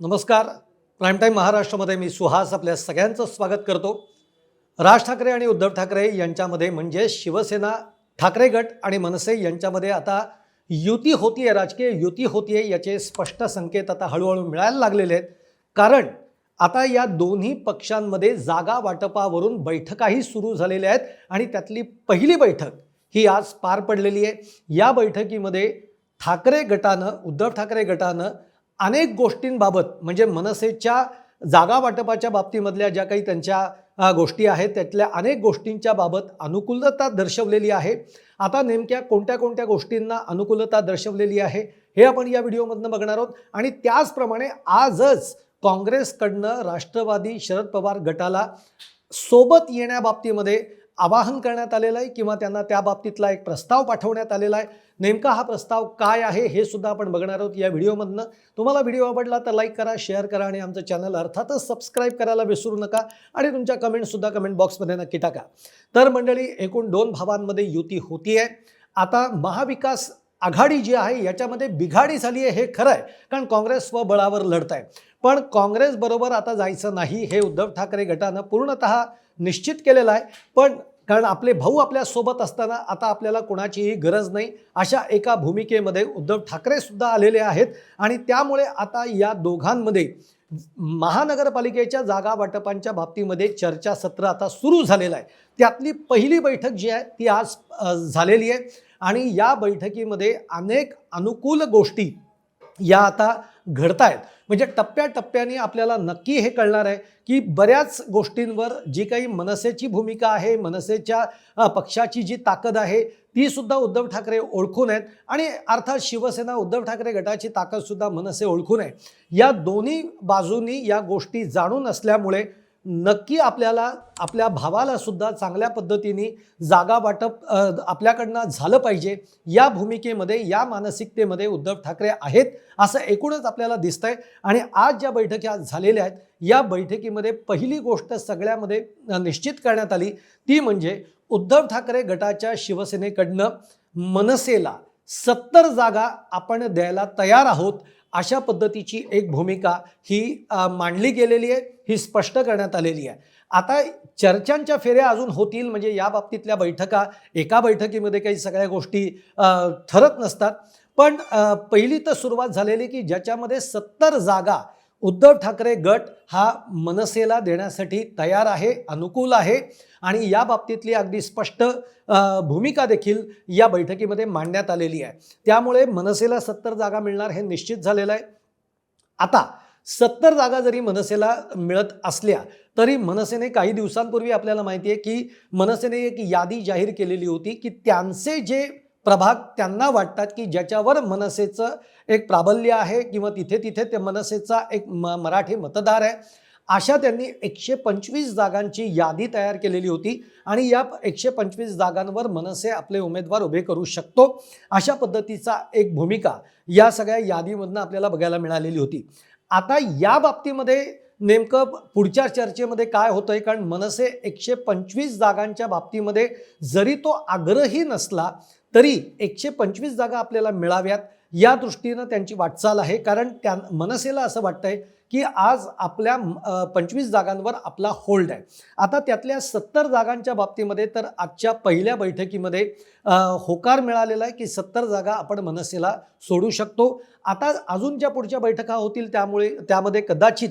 नमस्कार. Prime time महाराष्ट्रामध्ये मी सुहास आपल्या सगळ्यांचं स्वागत करतो. राज ठाकरे आणि उद्धव ठाकरे यांच्यामध्ये म्हणजे शिवसेना ठाकरे गट आणि मनसे यांच्यामध्ये आता युती होतीये राजकीय युती होतीये याचे स्पष्ट संकेत आता हळूहळू मिळायला लागलेले आहेत. कारण आता या दोन्ही पक्षांमध्ये जागा वाटपावरून बैठकाही सुरू झालेल्या आहेत आणि त्यातली पहिली बैठक ही आज पार पडलेली आहे. या बैठकीमध्ये ठाकरे गटानं उद्धव ठाकरे गटानं अनेक गोष्टींबाबत म्हणजे मनसेच्या जागा वाटपाच्या बाबतीमधल्या ज्या काही त्यांच्या गोष्टी आहेत त्यातल्या अनेक गोष्टींच्या बाबत अनुकूलता दर्शवलेली आहे. आता नेमक्या कोणत्या कोणत्या गोष्टींना अनुकूलता दर्शवलेली आहे हे आपण या व्हिडिओमधनं बघणार आहोत. आणि त्याचप्रमाणे आजच काँग्रेसकडनं राष्ट्रवादी शरद पवार गटाला सोबत येण्याबाबतीमध्ये आवाहन करण्यात आलेलं आहे किंवा त्यांना त्या बाबतीतला एक प्रस्ताव पाठवण्यात आलेला आहे. नेमका हा प्रस्ताव काय आहे हे सुद्धा आपण बघणार आहोत या व्हिडिओमधनं. तुम्हाला व्हिडिओ आवडला तर लाईक करा शेअर करा आणि आमचं चॅनल अर्थातच सबस्क्राईब करायला विसरू नका आणि तुमच्या कमेंटसुद्धा कमेंट बॉक्समध्ये नक्की टाका. तर मंडळी एकूण दोन भावांमध्ये युती होती आहे आता महाविकास आघाडी जी आहे याच्यामध्ये बिघाडी झाली आहे हे खरं आहे कारण काँग्रेस स्वबळावर लढत आहे पण काँग्रेसबरोबर आता जायचं नाही हे उद्धव ठाकरे गटानं पूर्णतः निश्चित केलेलं आहे. पण कारण आपले भाऊ आपल्यासोबत असताना आता आपल्याला कोणाचीही गरज नाही. अशा एका भूमिकेमध्ये उद्धव ठाकरे सुद्धा आलेले आहेत आणि त्यामुळे आता या दोघांमध्ये महानगरपालिकेच्या जागा वाटपांच्या बाबतीमध्ये चर्चासत्र आता सुरू झालेलं आहे. त्यातली पहिली बैठक जी आहे ती आज झालेली आहे आणि या बैठकीमध्ये अनेक अनुकूल गोष्टी या आता घडत आहेत म्हणजे टप्प्याटप्प्याने आपल्याला नक्की हे कळणार आहे की बऱ्याच गोष्टींवर जी काही मनसेची भूमिका आहे मनसेच्या पक्षाची जी ताकद आहे ती सुद्धा उद्धव ठाकरे ओळखून आहेत. आणि अर्थात शिवसेना उद्धव ठाकरे गटाची ताकदसुद्धा मनसे ओळखून आहे या दोन्ही बाजूंनी या गोष्टी जाणून असल्यामुळे नक्की आपल्याला आपल्या भावाला सुद्धा चांगल्या पद्धतीने जागा वाटप आपल्याकडनं झालं पाहिजे. या भूमिकेमध्ये या मानसिकतेमध्ये उद्धव ठाकरे आहेत असं एकूणच आपल्याला दिसतंय. आणि आज ज्या बैठकी झालेल्या आहेत या बैठकीमध्ये पहिली गोष्ट सगळ्यामध्ये निश्चित करण्यात आली. ती म्हणजे उद्धव ठाकरे गटाच्या शिवसेनेकडनं मनसेला सत्तर जागा आपण द्यायला तयार आहोत. अशा पद्धतीची एक भूमिका ही मांडली गेलेली आहे ही स्पष्ट करण्यात आलेली आहे. आता चर्चांच्या फेऱ्या अजून होतील म्हणजे या बाबतीतल्या बैठका एका बैठकीमध्ये काही सगळ्या गोष्टी ठरत नसतात. पण पहिली तर सुरुवात झालेली की ज्याच्यामध्ये सत्तर जागा उद्धव ठाकरे गट हा मनसेला देण्यासाठी तयार आहे अनुकूल आहे आणि या बाबतीतली अगदी स्पष्ट भूमिका देखील या बैठकीमध्ये मांडण्यात आलेली आहे. त्यामुळे मनसेला सत्तर जागा मिळणार हे निश्चित झालेलं आहे. आता सत्तर जागा जरी मनसेला मिळत असल्या तरी मनसेने काही दिवसांपूर्वी आपल्याला माहिती आहे की मनसेने एक यादी जाहीर केलेली होती की त्यांचे जे प्रभाग त्यांना वाटतात की ज्याच्यावर मनसेचं एक प्राबल्य आहे किंवा तिथे तिथे ते मनसेचा एक म मराठी मतदार आहे. अशा त्यांनी एकशे पंचवीस जागांची यादी तयार केलेली होती आणि या एकशे पंचवीस जागांवर मनसे आपले उमेदवार उभे करू शकतो अशा पद्धतीचा एक भूमिका या सगळ्या यादीमधनं आपल्याला बघायला मिळालेली होती. आता या बाबतीमध्ये नेमकं पुढच्या चर्चेमध्ये काय होतंय? कारण मनसे एकशे पंचवीस जागांच्या बाबतीमध्ये जरी तो आग्रही नसला तरी एकशे पंचवीस जागा आपल्याला मिळाव्यात या दृष्टीनं त्यांची वाटचाल आहे. कारण त्या मनसेला असं वाटतंय की आज आपल्या पंचवीस जागांवर आपला होल्ड आहे. आता त्यातल्या सत्तर जागांच्या बाबतीमध्ये तर आजच्या पहिल्या बैठकीमध्ये होकार मिळालेला आहे की सत्तर जागा आपण मनसेला सोडू शकतो. आता अजून ज्या पुढच्या बैठका होतील त्यामुळे त्यामध्ये कदाचित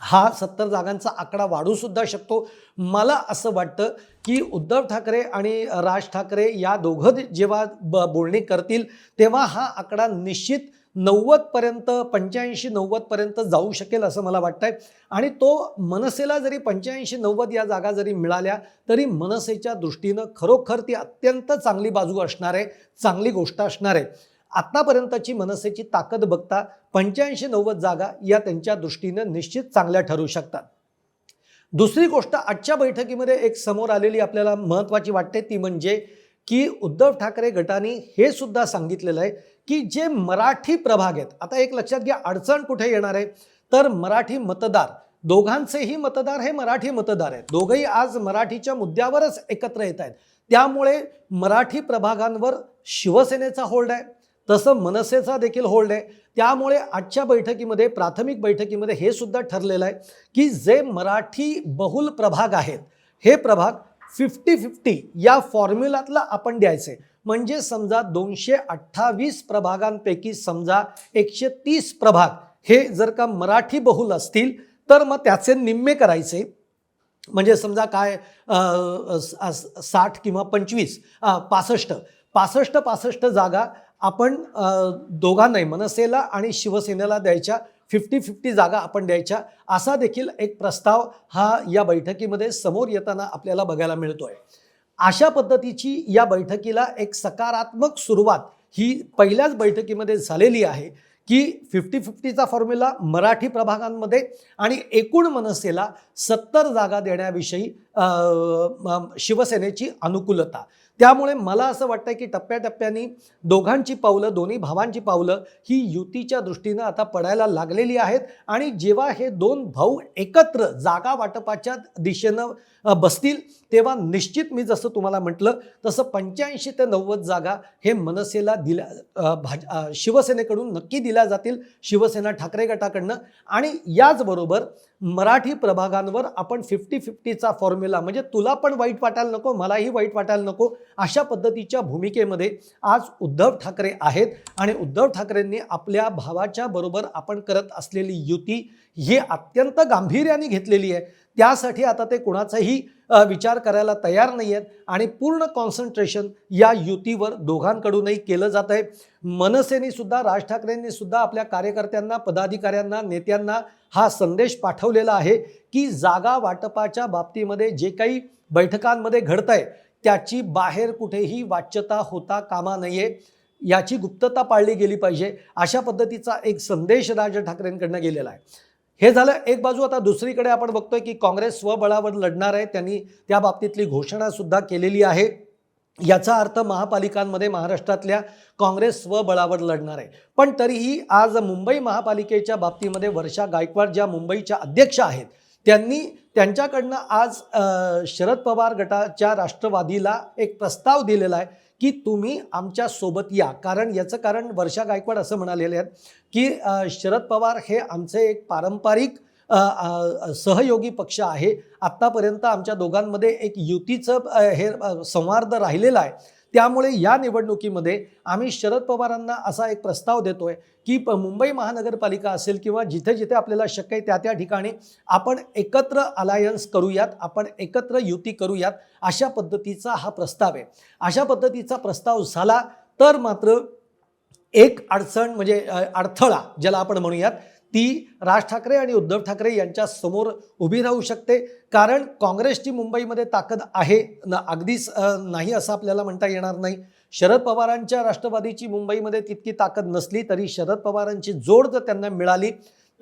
हा सत्तर जागांचा आकडा वाढू सुद्धा शकतो. मला असं वाटतं की उद्धव ठाकरे आणि राज ठाकरे या दोघं जेव्हा ब बोलणी करतील तेव्हा हा आकडा निश्चित नव्वदपर्यंत पंच्याऐंशी नव्वदपर्यंत जाऊ शकेल असं मला वाटतंय. आणि तो मनसेला जरी पंच्याऐंशी नव्वद या जागा जरी मिळाल्या तरी मनसेच्या दृष्टीनं खरोखर ती अत्यंत चांगली बाजू असणार आहे चांगली गोष्ट असणार. आहे आत्तापर्यंतची मनसेची ताकद बघता पंच्याऐंशी नव्वद जागा या त्यांच्या दृष्टीनं निश्चित चांगल्या ठरू शकतात. दुसरी गोष्ट आजच्या बैठकीमध्ये एक समोर आलेली आपल्याला महत्त्वाची वाटते ती म्हणजे की उद्धव ठाकरे गटाने हे सुद्धा सांगितलेलं आहे की जे मराठी प्रभाग आहेत आता एक लक्षात घ्या अडचण कुठे येणार आहे? तर मराठी मतदार दोघांचेही मतदार हे मराठी मतदार आहेत. दोघंही आज मराठीच्या मुद्द्यावरच एकत्र येत आहेत. त्यामुळे मराठी प्रभागांवर शिवसेनेचा होल्ड आहे. तसं मनसेचा देखील होल्ड आहे. त्यामुळे आजच्या बैठकीमध्ये प्राथमिक बैठकीमध्ये हे सुद्धा ठरलेलं आहे की जे मराठी बहुल प्रभाग आहेत हे प्रभाग फिफ्टी फिफ्टी या फॉर्म्युलातला आपण द्यायचे. म्हणजे समजा दोनशे अठ्ठावीस प्रभागांपैकी समजा एकशे तीस प्रभाग हे जर का मराठी बहुल असतील तर मग त्याचे निम्मे करायचे. म्हणजे समजा काय साठ किंवा पंचवीस पासष्ट. पासष्ट पासष्ट जागा आपण दोघांनाही मनसेला आणि शिवसेनेला द्यायच्या फिफ्टी फिफ्टी जागा आपण द्यायच्या असा देखील एक प्रस्ताव हा या बैठकीमध्ये समोर येताना आपल्याला बघायला मिळतो आहे अशा पद्धतीची या बैठकीला एक सकारात्मक सुरुवात ही पहिल्याच बैठकीमध्ये झालेली आहे की फिफ्टी फिफ्टीचा फॉर्म्युला मराठी प्रभागांमध्ये आणि एकूण मनसेला सत्तर जागा देण्याविषयी शिवसेनेची अनुकूलता. त्यामुळे मला असं वाटतं की टप्प्याटप्प्याने दोघांची पावलं दोन्ही भावांची पावलं ही युतीच्या दृष्टीनं आता पडायला लागलेली आहेत. आणि जेव्हा हे दोन भाऊ एकत्र जागा वाटपाच्या दिशेनं बसतील तेव्हा निश्चित मी जसं तुम्हाला म्हटलं तसं पंच्याऐंशी ते नव्वद जागा हे मनसेला दिल्या भाज शिवसेनेकडून नक्की दिल्या जातील शिवसेना ठाकरे गटाकडनं. आणि याचबरोबर मराठी प्रभागांवर आपण फिफ्टी फिफ्टीचा फॉर्म्युला म्हणजे तुला पण वाईट वाटायला नको मलाही वाईट वाटायला नको अशा पद्धतीच्या भूमिकेमध्ये आज उद्धव ठाकरे आहेत आणि उद्धव ठाकरेंनी आपल्या भावाच्या बरोबर आपण करत असलेली युती ही अत्यंत गांभीर्याने घेतलेली आहे. त्यासाठी आता ते कुणाचाही विचार करायला तयार नाही आहेत आणि पूर्ण कॉन्सन्ट्रेशन या युतीवर दोघांकडूनही केलं जात आहे. मनसेने सुद्धा राज ठाकरेंनी सुद्धा आपल्या कार्यकर्त्यांना पदाधिकाऱ्यांना नेत्यांना हा संदेश पाठवलेला आहे की जागा वाटपाच्या बाबतीमध्ये जे काही बैठकांमध्ये घडत आहे त्याची बाहेर कुठेही वाच्यता होता कामा नये याची गुप्तता पाळली गेली पाहिजे. अशा पद्धतीचा एक संदेश राज ठाकरेंकडनं गेलेला आहे. हे झालं एक बाजू आता दुसरीकडे आपण बघतोय की काँग्रेस स्वबळावर लढणार आहे. त्यांनी त्या बाबतीतली घोषणासुद्धा केलेली आहे. याचा अर्थ महापालिकांमध्ये महाराष्ट्रातल्या काँग्रेस स्वबळावर लढणार आहे. पण तरीही आज मुंबई महापालिकेच्या बाबतीमध्ये वर्षा गायकवाड ज्या मुंबईच्या अध्यक्ष आहेत त्यांनी त्यांच्याकडनं आज शरद पवार गटाच्या राष्ट्रवादीला एक प्रस्ताव दिलेला आहे की तुम्ही आमच्यासोबत या. कारण याचं कारण वर्षा गायकवाड असं म्हणालेले आहेत की शरद पवार हे आमचे एक पारंपरिक सहयोगी पक्ष आहे. आत्तापर्यंत आमच्या दोघांमध्ये एक युतीचं हे संवाद राहिलेला आहे. त्यामुळे या निवडणुकीमध्ये आम्ही शरद पवारांना असा एक प्रस्ताव देतोय की प- मुंबई महानगरपालिका असेल किंवा जिथे जिथे आपल्याला शक्य आहे त्या त्या ठिकाणी आपण एकत्र अलायन्स करूयात आपण एकत्र युती करूयात अशा पद्धतीचा हा प्रस्ताव आहे. अशा पद्धतीचा प्रस्ताव झाला तर मात्र एक अडचण म्हणजे अडथळा ज्याला आपण म्हणूयात ती राज ठाकरे आणि उद्धव ठाकरे यांच्या समोर उभी राहू शकते. कारण काँग्रेसची मुंबईमध्ये ताकद आहे. न अगदीच नाही असं आपल्याला म्हणता येणार नाही. शरद पवारांच्या राष्ट्रवादीची मुंबईमध्ये तितकी ताकद नसली तरी शरद पवारांची जोड जर त्यांना मिळाली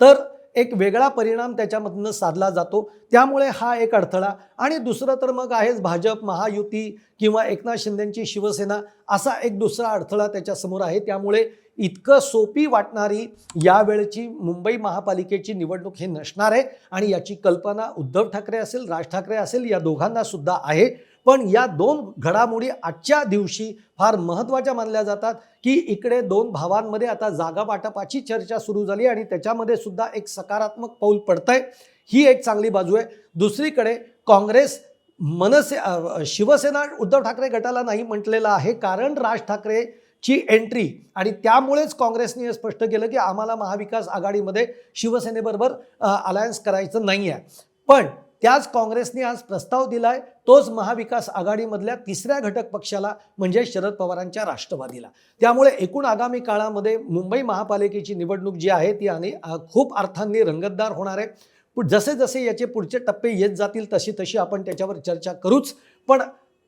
तर एक वेगळा परिणाम त्याच्यामधनं साधला जातो. त्यामुळे हा एक अडथळा. आणि दुसरं तर मग आहेच भाजप महायुती किंवा एकनाथ शिंदेंची शिवसेना असा एक दुसरा अडथळा त्याच्यासमोर आहे. त्यामुळे इतकं सोपी वाटणारी यावेळची मुंबई महापालिकेची निवडणूक हे नसणार आहे. आणि याची कल्पना उद्धव ठाकरे असेल राज ठाकरे असेल या दोघांना सुद्धा आहे. पण या दोन घडामोडी आजच्या दिवशी फार महत्त्वाच्या मानल्या जातात की इकडे दोन भावांमध्ये आता जागा वाटपाची चर्चा सुरू झाली आणि त्याच्यामध्ये सुद्धा एक सकारात्मक पाऊल पडतंय. ही एक चांगली बाजू आहे. दुसरीकडे काँग्रेस मनसे शिवसेना उद्धव ठाकरे गटाला नाही म्हटलेलं आहे कारण राज ठाकरे ची एंट्री आणि त्यामुळेच काँग्रेसने हे स्पष्ट केलं की आम्हाला महाविकास आघाडीमध्ये शिवसेनेबरोबर अलायन्स करायचं नाही आहे पण त्याच काँग्रेसने आज प्रस्ताव दिलाय तोच महाविकास आघाडीमधल्या तिसऱ्या घटक पक्षाला म्हणजे शरद पवारांच्या राष्ट्रवादीला. त्यामुळे एकूण आगामी काळामध्ये मुंबई महापालिकेची निवडणूक जी आहे ती आणि खूप अर्थांनी रंगतदार होणार आहे. पण जसे जसे याचे पुढचे टप्पे येत जातील तशी तशी आपण त्याच्यावर चर्चा करूच. पण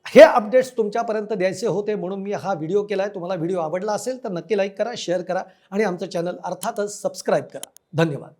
हे अपडेट्स तुमच्यापर्यंत द्यायचे होते म्हणून मी हा व्हिडिओ केला आहे तुम्हाला व्हिडिओ आवडला असेल तर नक्की लाईक करा शेअर करा आणि आमचं चॅनल अर्थातच सबस्क्राईब करा. धन्यवाद.